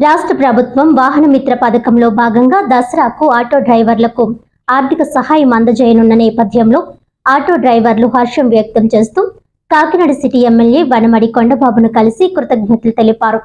రాష్ట్ర ప్రభుత్వం వాహనమిత్ర పథకంలో భాగంగా దసరాకు ఆటో డ్రైవర్లకు ఆర్థిక సహాయం అందజేయనున్న నేపథ్యంలో ఆటో డ్రైవర్లు హర్షం వ్యక్తం చేస్తూ కాకినాడ సిటీ ఎమ్మెల్యే వనమడి కొండబాబును కలిసి కృతజ్ఞతలు తెలిపారు.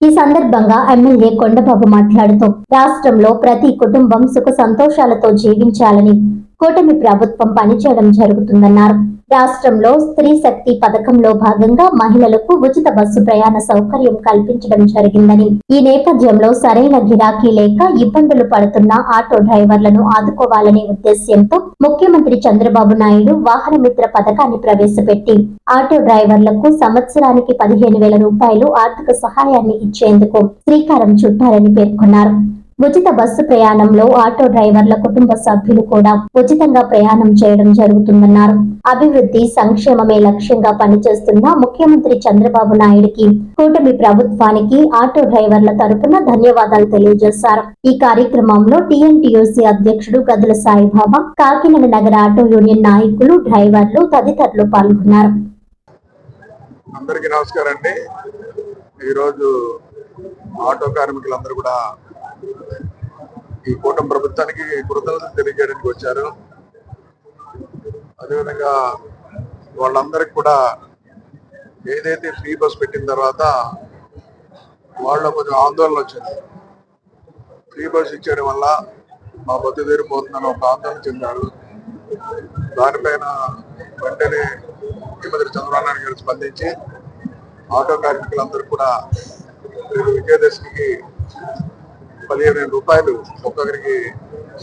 ఈ సందర్భంగా ఎమ్మెల్యే కొండబాబు మాట్లాడుతూ రాష్ట్రంలో ప్రతి కుటుంబం సుఖ సంతోషాలతో జీవించాలని కూటమి ప్రభుత్వం పనిచేయడం జరుగుతుందన్నారు. రాష్ట్రంలో స్త్రీ శక్తి పథకంలో భాగంగా మహిళలకు ఉచిత బస్సు ప్రయాణ సౌకర్యం కల్పించడం జరిగిందని. ఈ నేపథ్యంలో సరైన గిరాకీ లేక ఇబ్బందులు పడుతున్న ఆటో డ్రైవర్లను ఆదుకోవాలనే ఉద్దేశ్యంతో ముఖ్యమంత్రి చంద్రబాబు నాయుడు వాహన మిత్ర పథకాన్ని ప్రవేశపెట్టి ఆటో డ్రైవర్లకు సంవత్సరానికి పదిహేను వేల రూపాయలు ఆర్థిక సహాయాన్ని ఇచ్చేందుకు శ్రీకారం చుట్టారని పేర్కొన్నారు. ఉచిత బస్సు ప్రయాణంలో ఆటో డ్రైవర్ల కుటుంబ సభ్యులు కూడా ఉచితంగా ప్రయాణం చేయడం జరుగుతుందన్నారు. అభివృద్ధి సంక్షేమమే లక్ష్యంగా పనిచేస్తున్న ముఖ్యమంత్రి చంద్రబాబు నాయుడికి కూటమి ప్రభుత్వానికి ఆటో డ్రైవర్ల తరపున ధన్యవాదాలు తెలియజేశారు. ఈ కార్యక్రమంలో టీఎన్టీయూసీ అధ్యక్షుడు గదుల సాయిబాబా కాకినాడ నగర ఆటో యూనియన్ నాయకులు డ్రైవర్లు తదితరులు పాల్గొన్నారు. అందరికీ నమస్కారం అండి. ఈరోజు ఆటో కార్మికులందరూ కూడా ఈ కూటమి ప్రభుత్వానికి కృతజ్ఞతలు తెలియజేయడానికి వచ్చారు. అదేవిధంగా వాళ్ళందరికీ కూడా ఏదైతే ఫ్రీ బస్ పెట్టిన తర్వాత వాళ్ళ కొంచెం ఆందోళన వచ్చింది. ఫ్రీ బస్ ఇచ్చేయడం వల్ల మా బతు తీరిపోతుందని ఒక ఆందోళన చెందారు. దానిపైన వెంటనే ముఖ్యమంత్రి చంద్రబాబు నాయుడు గారు స్పందించి ఆటో కార్మికులందరూ కూడా విజయదశమికి పదిహేను వేల రూపాయలు ఒక్కొక్కరికి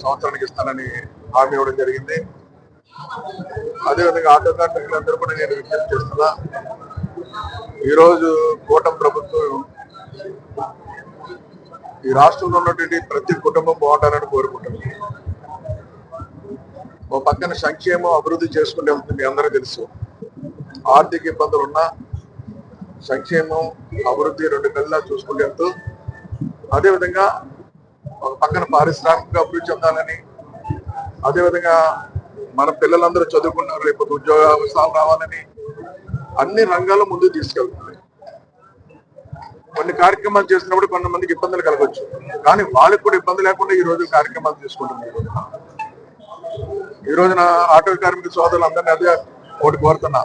సంవత్సరానికి ఇస్తానని హామీ ఇవ్వడం జరిగింది. అదేవిధంగా ఆటో కార్మికులందరూ కూడా నేను విజ్ఞప్తి చేస్తున్నా ఈరోజు కూటమి ప్రభుత్వం ఈ రాష్ట్రంలో ఉన్నటువంటి ప్రతి కుటుంబం బాగుండాలని కోరుకుంటుంది. ఓ పక్కన సంక్షేమం అభివృద్ధి చేసుకుంటే వెళ్తుంది మీ అందరూ తెలుసు. ఆర్థిక ఇబ్బందులు ఉన్నా సంక్షేమం అభివృద్ధి రెండు కల్లా చూసుకుంటూ వెళ్తూ అదేవిధంగా ఒక పక్కన పారిశ్రామిక అభివృద్ధి చెందాలని అదేవిధంగా మన పిల్లలందరూ చదువుకున్నారు రేపు ఉద్యోగ అవసరాలు రావాలని అన్ని రంగాల్లో ముందుకు తీసుకెళ్తుంది కొన్ని కార్యక్రమాలు చేసినప్పుడు కొంతమందికి ఇబ్బందులు కలగవచ్చు కానీ వాళ్ళకి కూడా ఇబ్బంది లేకుండా ఈ రోజు కార్యక్రమాలు తీసుకుంటున్నారు. ఈ రోజున ఆటో కార్మిక సోదరులు అందరినీ అదే ఒకటి కోరుతున్నా.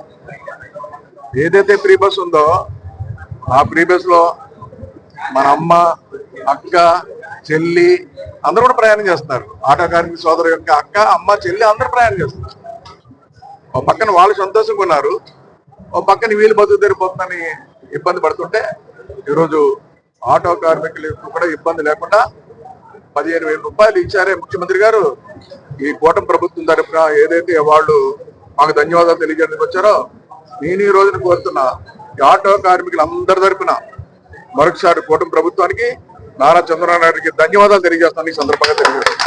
ఏదైతే ఫ్రీ బస్ ఉందో ఆ ఫ్రీ బస్లో మన అమ్మ అక్క చెల్లి అందరూ కూడా ప్రయాణం చేస్తున్నారు. ఆటో కార్మిక సోదరు యొక్క అక్క అమ్మ చెల్లి అందరూ ప్రయాణం చేస్తున్నారు. ఓ పక్కన వాళ్ళు సంతోషంగా ఉన్నారు. ఓ పక్కన వీళ్ళు బతుకు తెరిపోతుందని ఇబ్బంది పడుతుంటే ఈరోజు ఆటో కార్మికులు కూడా ఇబ్బంది లేకుండా పదిహేను వేల రూపాయలు ఇచ్చారే ముఖ్యమంత్రి గారు. ఈ కూటమి ప్రభుత్వం తరపున ఏదైతే వాళ్ళు మాకు ధన్యవాదాలు తెలియజేయడానికి వచ్చారో నేను ఈ రోజున కోరుతున్నా ఈ ఆటో కార్మికులందరి తరపున మరొకసారి కూటమి ప్రభుత్వానికి నారా చంద్రబాబు నాయుడికి ధన్యవాదాలు తెలియజేస్తాను ఈ సందర్భంగా తెలియజేస్తాను.